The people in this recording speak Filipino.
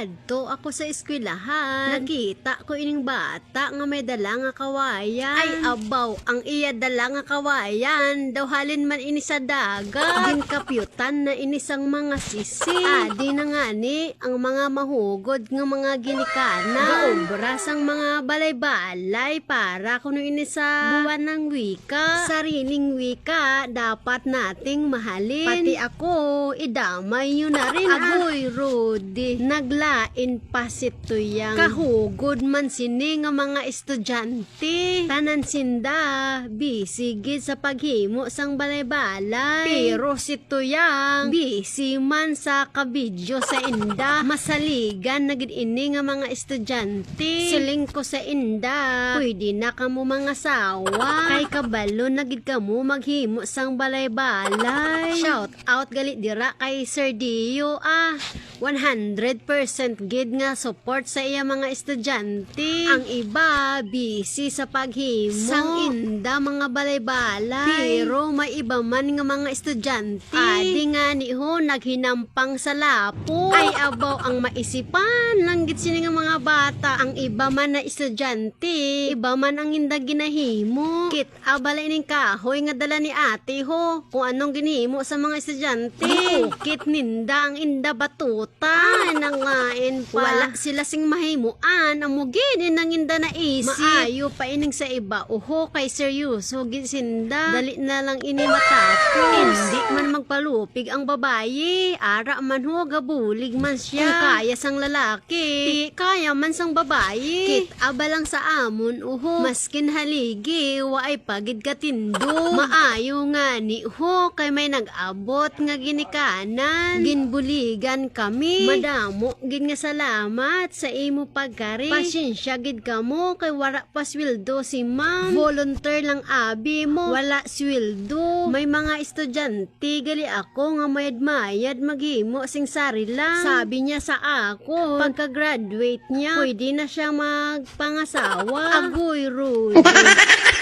Adto ako sa eskwelahan. Nakita ko ining bata nga may dala nga kawayan. Ay abaw, ang iya dala nga kawayan. Daw halin man ini sa dagat. Ginkapyutan na inisang mga sisi. Adi na nga ni ang mga mahugod nga mga ginikana. Gaobras ang mga balay-balay para kuno ini sa buwan ng wika. Sariling wika dapat nating mahalin. Pati ako, idamay nyo na rin. Agoy, Rudy. Naglain pa si Tuyang. Kahugod man sini nga mga estudyante. Tanan sinda, busy gid sa paghimo sang balay-balay. Pero si Tuyang, busy man sa kabidyo sa inda. Masaligan na gid ini nga mga estudyante. Siling ko sa inda, pwede na kamo mga sawa. Kay kabalo na gid kamo maghimo sang balay-balay. Shout out galit dira kay Sir Dio ah. 100% gid nga support sa iya mga estudyante. Ang iba busy sa paghimo sang inda mga balay-balay. Pero may iba man nga mga estudyante. Adi nga ni ho naghinampang sa lapo. Ay abaw ang maisipan lang gid sini nga mga bata. Ang iba man na estudyante, iba man ang inda ginahimo. Kit abalay ning kahoy nga dala ni ate ho. Kung anong ginihimo sa mga estudyante. Kit ninda ang inda batuta. Ay nangain pa. Wala sila sing mahimuan. Ang mugin nang inda na isip. Maayo pa ining sa iba. Uho kay seryoso gisinda. Dali na lang ini matapos. Hindi man magpalupig ang babayi. Ara man ho gabulig man siya. Kung kaya sang lalaki. Di kaya man sang babayi. Kit aba lang sa amon uho. Maskin haligi waay pagid katindo. Maayo nga ni ho kay may nag-abot nga ginikanan. Ginbuligan kami. Madamo gid nga salamat sa imo pagkari. Pasensya gid kamo kay wala pa sweldo si ma'am. Volunteer lang abi mo. Wala sweldo. May mga estudyante gali ako nga mayad-mayad maghimo sing sarila. Sabi niya sa ako, pagka-graduate niya, pwede na siya magpangasawa. Agoy, Rudy.